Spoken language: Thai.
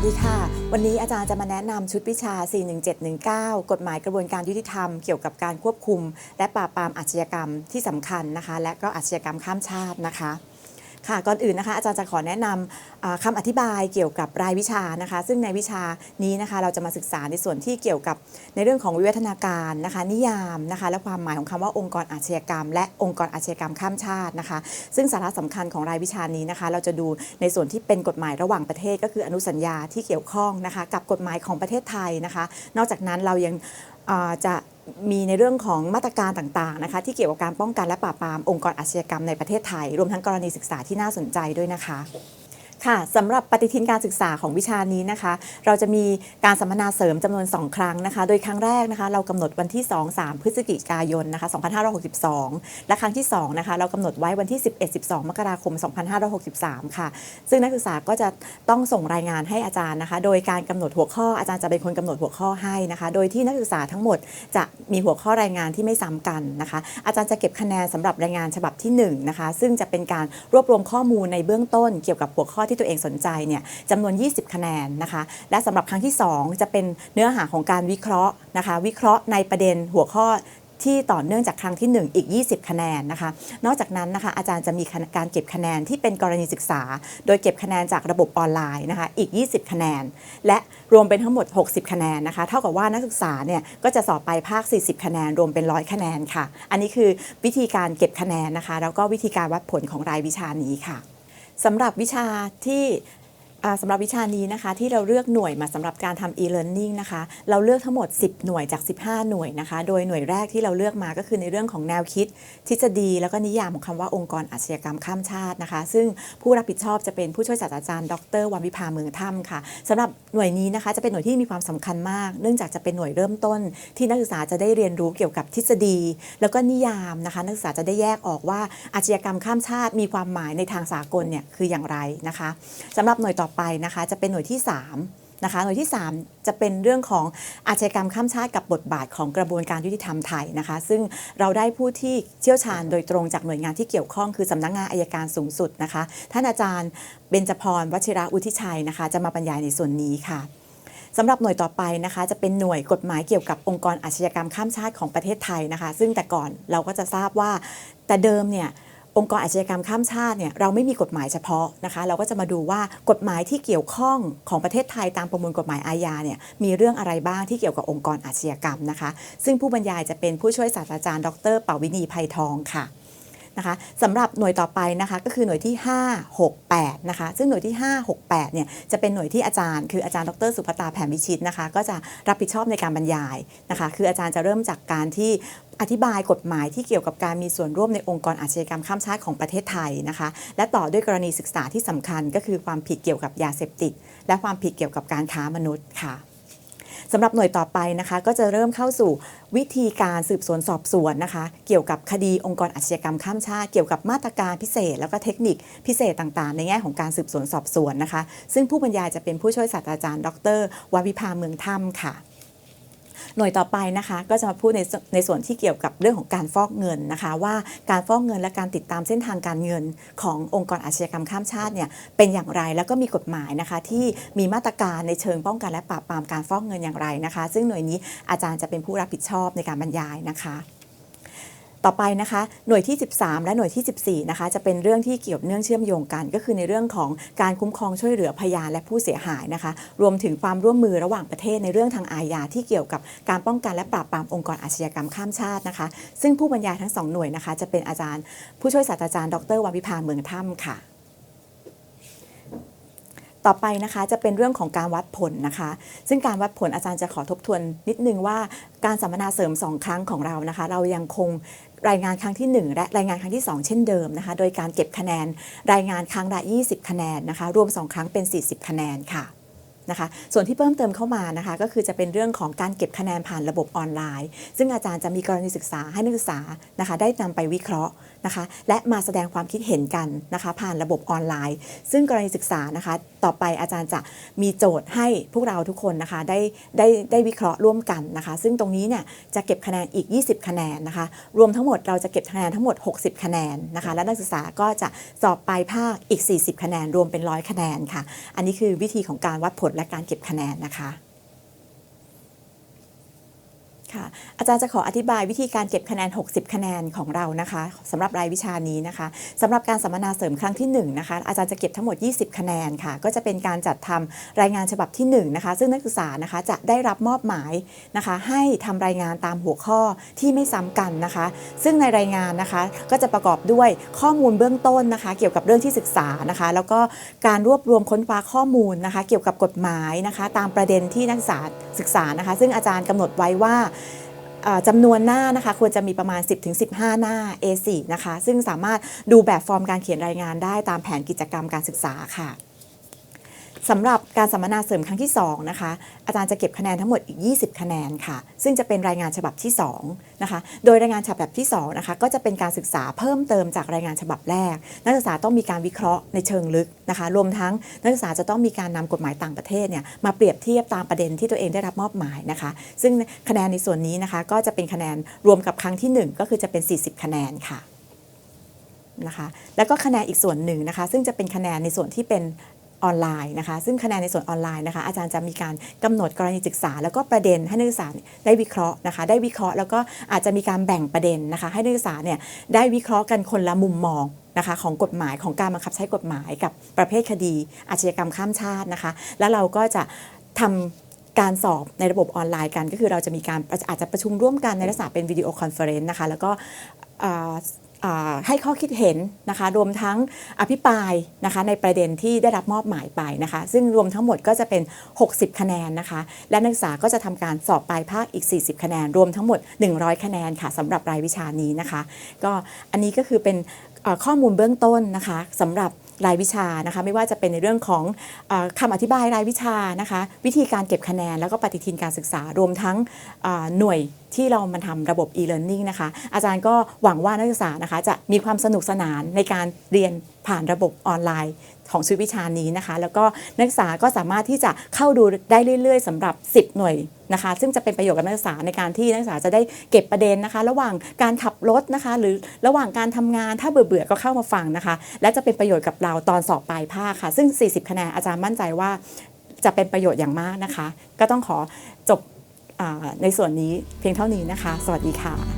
วัสดีค่ะ วันนี้อาจารย์จะมาแนะนำชุดวิชา 41719 กฎหมายกระบวนการยุติธรรม เกี่ยวกับการควบคุม และปราบปรามอาชญากรรมที่สำคัญนะคะ และก็อาชญากรรมข้ามชาตินะคะ ค่ะก่อนอื่นนะคะอาจารย์จะขอแนะนำอ่าคำอธิบายเกี่ยวกับรายวิชานะคะ ซึ่งในวิชานี้นะคะเราจะมาศึกษาในส่วนที่เกี่ยวกับในเรื่องของวิวัฒนาการนะคะ นิยามนะคะ และความหมายของคำว่าองค์กรอาชญากรรม และองค์กรอาชญากรรมข้ามชาตินะคะ ซึ่งสาระสำคัญของรายวิชานี้นะคะ เราจะดูในส่วนที่เป็นกฎหมายระหว่างประเทศ ก็คืออนุสัญญาที่เกี่ยวข้องนะคะ กับกฎหมายของประเทศไทยนะคะ นอกจากนั้นเรายังจะ มีในเรื่องของมาตรการต่างๆนะคะที่เกี่ยวกับการป้องกันและปราบปรามองค์กรอาชญากรรมในประเทศไทย รวมทั้งกรณีศึกษาที่น่าสนใจด้วยนะคะ ค่ะสำหรับปฏิทินการศึกษาของวิชานี้นะคะ เราจะมีการสัมมนาเสริมจำนวน 2 ครั้งนะคะ โดยครั้งแรกนะคะ เรากำหนดวันที่ 2-3 พฤศจิกายนนะคะ2562 และครั้งที่2นะคะเรากำหนดไว้วันที่ 11-12 มกราคม 2563 ค่ะ ซึ่งนักศึกษาก็จะต้องส่งรายงานให้อาจารย์นะคะ โดยการกำหนดหัวข้ออาจารย์จะเป็นคนกำหนดหัวข้อให้นะคะ โดยที่นักศึกษาทั้งหมดจะมีหัวข้อรายงานที่ไม่ซ้ำกันนะคะ อาจารย์จะเก็บคะแนนสำหรับรายงานฉบับที่1นะคะซึ่งจะเป็นการรวบรวมข้อมูลในเบื้องต้นเกี่ยวกับหัวข้อที่ตัวเองสนใจเนี่ยจำนวน 20 คะแนนนะคะ และสำหรับครั้งที่ 2 จะเป็นเนื้อหาของการวิเคราะห์นะคะ วิเคราะห์ในประเด็นหัวข้อที่ต่อเนื่องจากครั้งที่ 1 อีก 20 คะแนนนะคะ นอกจากนั้นนะคะอาจารย์จะมีการเก็บคะแนนที่เป็นกรณีศึกษา โดยเก็บคะแนนจากระบบออนไลน์นะคะอีก 20 คะแนน และรวมเป็นทั้งหมด 60 คะแนนนะคะ เท่ากับว่านักศึกษาเนี่ยก็จะสอบไปภาค 40 คะแนน รวมเป็น 100 คะแนนค่ะ อันนี้คือวิธีการเก็บคะแนนนะคะ แล้วก็วิธีการวัดผลของรายวิชานี้ค่ะ สำหรับวิชาที่ สำหรับวิชานี้นะคะที่เราเลือกหน่วยมาสำหรับการทำ e-learning นะคะเราเลือกทั้งหมด 10 หน่วยจาก 15 หน่วยนะคะโดยหน่วยแรกที่เราเลือกมาก็คือในเรื่องของแนวคิด ทฤษฎี แล้วก็นิยามของคำว่าองค์กรอาชญากรรมข้ามชาตินะคะ ซึ่งผู้รับผิดชอบจะเป็นผู้ช่วยศาสตราจารย์ ดรวันวิภาเมืองถ้ำค่ะสำหรับหน่วยนี้นะคะจะเป็นหน่วยที่มีความสำคัญมาก เนื่องจากจะเป็นหน่วยเริ่มต้น ที่นักศึกษาจะได้เรียนรู้เกี่ยวกับทฤษฎี แล้วก็นิยามนะคะนักศึกษาจะได้แยกออกว่าอาชญากรรมข้ามชาติ มีความหมายในทางสากลเนี่ยคืออย่างไรนะคะสำหรับหน่วยต่อไปนะคะจะเป็นหน่วยที่ 3 นะคะ หน่วยที่ 3 จะเป็นเรื่องของอาชญากรรมข้ามชาติกับบทบาทของกระบวนการยุติธรรมไทยนะคะ ซึ่งเราได้ผู้ที่เชี่ยวชาญโดยตรงจากหน่วยงานที่เกี่ยวข้องคือสำนักงานอายการสูงสุดนะคะ ท่านอาจารย์เบญจพรวชิระอุทิชัยนะคะ จะมาบรรยายในส่วนนี้ค่ะสำหรับหน่วยต่อไปนะคะจะเป็นหน่วยกฎหมายเกี่ยวกับองค์กรอาชญากรรมข้ามชาติของประเทศไทยนะคะ ซึ่งแต่ก่อนเราก็จะทราบว่าแต่เดิมเนี่ย องค์กรอาชญากรรมข้ามชาติเนี่ยเราไม่มีกฎหมายเฉพาะนะคะเราก็จะมาดูว่ากฎหมายที่เกี่ยวข้องของประเทศไทยตามประมวลกฎหมายอาญาเนี่ยมีเรื่องอะไรบ้างที่เกี่ยวกับองค์กรอาชญากรรมนะคะ ซึ่งผู้บรรยายจะเป็นผู้ช่วยศาสตราจารย์ ดรเป่าวินีภัยทองค่ะ นะคะสำหรับหน่วยต่อไปนะคะก็คือหน่วยที่ 5 6 8นะคะซึ่งหน่วยที่ 5 6 8เนี่ยจะเป็นหน่วยที่อาจารย์ คืออาจารย์ดรสุภตาแผ่นวิชิตนะคะก็จะรับผิดชอบในการบรรยายนะคะ คืออาจารย์จะเริ่มจากการที่อธิบายกฎหมายที่เกี่ยวกับการมีส่วนร่วมในองค์กรอาชญากรรมข้ามชาติของประเทศไทยนะคะ และต่อด้วยกรณีศึกษาที่สำคัญก็คือความผิดเกี่ยวกับยาเสพติด และความผิดเกี่ยวกับการค้ามนุษย์ค่ะ สำหรับหน่วยต่อไปนะคะ ก็จะเริ่มเข้าสู่วิธีการสืบสวนสอบสวนนะคะ เกี่ยวกับคดีองค์กรอาชญากรรมข้ามชาติ เกี่ยวกับมาตรการพิเศษ แล้วก็เทคนิคพิเศษต่างๆ ในแง่ของการสืบสวนสอบสวนนะคะ ซึ่งผู้บรรยายจะเป็นผู้ช่วยศาสตราจารย์ ดรววิภาเมืองถ้ำค่ะ หน่วยต่อไปนะคะก็จะมาพูดในในส่วนที่เกี่ยวกับเรื่องของการฟอกเงินนะคะว่าการฟอกเงินและการติดตามเส้นทางการเงินขององค์กรอาชญากรรมข้ามชาติเนี่ยเป็นอย่างไรแล้วก็มีกฎหมายนะคะที่มีมาตรการในเชิงป้องกันและปราบปรามการฟอกเงินอย่างไรนะคะ ซึ่งหน่วยนี้อาจารย์จะเป็นผู้รับผิดชอบในการบรรยายนะคะ ต่อไปนะคะหน่วยที่ 13 และหน่วยที่ 14 นะคะ จะเป็นเรื่องที่เกี่ยวเนื่องเชื่อมโยงกัน ก็คือในเรื่องของการคุ้มครองช่วยเหลือพยานและผู้เสียหายนะคะ รวมถึงความร่วมมือระหว่างประเทศในเรื่องทางอาญาที่เกี่ยวกับการป้องกันและปราบปรามองค์กรอาชญากรรมข้ามชาตินะคะ ซึ่งผู้บรรยายทั้งสองหน่วยนะคะ จะเป็นอาจารย์ ผู้ช่วยศาสตราจารย์ดรวัวิภาเมืองถ้ำค่ะ ต่อไปนะคะจะเป็นเรื่องของการวัดผลนะคะ ซึ่งการวัดผลอาจารย์จะขอทบทวนนิดนึงว่าการสัมมนาเสริม 2 ครั้งของเรานะคะ เรายังคงรายงานครั้งที่ 1 และรายงานครั้งที่ 2 เช่นเดิมนะคะ โดยการเก็บคะแนน รายงานครั้งละ 20 คะแนนนะคะ รวม 2 ครั้งเป็น 40 คะแนนค่ะ นะคะ ส่วนที่เพิ่มเติมเข้ามานะคะ ก็คือจะเป็นเรื่องของการเก็บคะแนนผ่านระบบออนไลน์ ซึ่งอาจารย์จะมีกรณีศึกษาให้นักศึกษานะคะ ได้นำไปวิเคราะห์นะคะ และมาแสดงความคิดเห็นกันนะคะ ผ่านระบบออนไลน์ ซึ่งกรณีศึกษานะคะ ต่อไปอาจารย์จะมีโจทย์ให้พวกเราทุกคนนะคะได้ได้ได้วิเคราะห์ร่วมกันนะคะ ซึ่งตรงนี้เนี่ยจะเก็บคะแนนอีก 20 คะแนนนะคะ รวมทั้งหมดเราจะเก็บคะแนนทั้งหมด 60 คะแนนนะคะ และนักศึกษาก็จะสอบปลายภาคอีก 40 คะแนนรวมเป็น100คะแนนค่ะ อันนี้คือวิธีของการวัดผลและการเก็บคะแนนนะคะ ค่ะอาจารย์จะขออธิบายวิธีการเก็บคะแนน 60 คะแนนของเรานะคะสำหรับรายวิชานี้นะคะสำหรับการสัมมนาเสริมครั้งที่1นะคะอาจารย์จะเก็บทั้งหมด 20 คะแนนค่ะ ก็จะเป็นการจัดทำรายงานฉบับที่1นะคะซึ่งนักศึกษานะคะจะได้รับมอบหมายนะคะ ให้ทำรายงานตามหัวข้อที่ไม่ซ้ำกันนะคะ ซึ่งในรายงานนะคะก็จะประกอบด้วยข้อมูลเบื้องต้นนะคะ เกี่ยวกับเรื่องที่ศึกษานะคะ แล้วก็การรวบรวมค้นคว้าข้อมูลนะคะ เกี่ยวกับกฎหมายนะคะ ตามประเด็นที่นักศึกษาศึกษานะคะ ซึ่งอาจารย์กำหนดไว้ว่า จำนวนหน้านะคะควรจะมีประมาณ 10-15 หน้า A4 นะคะ ซึ่งสามารถดูแบบฟอร์มการเขียนรายงานได้ตามแผนกิจกรรมการศึกษาค่ะ สำหรับการสัมมนาเสริมครั้งที่2นะคะอาจารย์จะเก็บคะแนนทั้งหมดอีก 20 คะแนนค่ะ ซึ่งจะเป็นรายงานฉบับที่2นะคะโดยรายงานฉบับที่2นะคะก็จะเป็นการศึกษาเพิ่มเติมจากรายงานฉบับแรก นักศึกษาต้องมีการวิเคราะห์ในเชิงลึกนะคะ รวมทั้งนักศึกษาจะต้องมีการนำกฎหมายต่างประเทศเนี่ยมาเปรียบเทียบตามประเด็นที่ตัวเองได้รับมอบหมายนะคะ ซึ่งคะแนนในส่วนนี้นะคะก็จะเป็นคะแนนรวมกับครั้งที่ 1 ก็คือจะเป็น 40 คะแนนค่ะนะคะแล้วก็คะแนนอีกส่วนหนึ่งนะคะ ซึ่งจะเป็นคะแนนในส่วนที่เป็น ออนไลน์นะคะ ซึ่งคะแนนในส่วนออนไลน์นะคะ อาจารย์จะมีการกำหนดกรณีศึกษา แล้วก็ประเด็นให้นักศึกษาได้วิเคราะห์นะคะ ได้วิเคราะห์แล้วก็อาจจะมีการแบ่งประเด็นนะคะ ให้นักศึกษาเนี่ยได้วิเคราะห์กันคนละมุมมองนะคะของกฎหมายของการบังคับใช้กฎหมายกับประเภทคดี อาชญากรรมข้ามชาตินะคะ แล้วเราก็จะทำการสอบในระบบออนไลน์กัน ก็คือเราจะมีการอาจจะประชุมร่วมกันในลักษณะเป็นวิดีโอคอนเฟอเรนซ์นะคะแล้วก็ ให้ข้อคิดเห็นนะคะ รวมทั้งอภิปรายนะคะในประเด็นที่ได้รับมอบหมายไปนะคะ ซึ่งรวมทั้งหมดก็จะเป็น 60 คะแนนนะคะ และนักศึกษาก็จะทำการสอบปลายภาคอีก 40 คะแนน รวมทั้งหมด 100 คะแนนค่ะสำหรับรายวิชานี้นะคะ ก็อันนี้ก็คือเป็นข้อมูลเบื้องต้นนะคะสำหรับ รายวิชานะคะไม่ว่าจะเป็นในเรื่องของออคำอธิบายรายวิชานะคะวิธีการเก็บคะแนน แล้วก็ปฏิทินการศึกษารวมทั้งหน่วยที่เรามาทำระบบ e-learning นะคะ อาจารย์ก็หวังว่านักศึกษานะคะจะมีความสนุกสนานในการเรียนผ่านระบบออนไลน์ ของชีววิชานี้นะคะ แล้วก็นักศึกษาก็สามารถที่จะเข้าดูได้เรื่อย ๆสำหรับ 10 หน่วยนะคะ ซึ่งจะเป็นประโยชน์กับนักศึกษาในการที่นักศึกษาจะได้เก็บประเด็นนะคะ ระหว่างการขับรถนะคะ หรือระหว่างการทำงานถ้าเบื่อๆก็เข้ามาฟังนะคะ และจะเป็นประโยชน์กับเราตอนสอบปลายภาคค่ะ ซึ่ง 40 คะแนนอาจารย์มั่นใจว่าจะเป็นประโยชน์อย่างมากนะคะ ก็ต้องขอจบอในส่วนนี้เพียงเท่านี้นะคะ สวัสดีค่ะ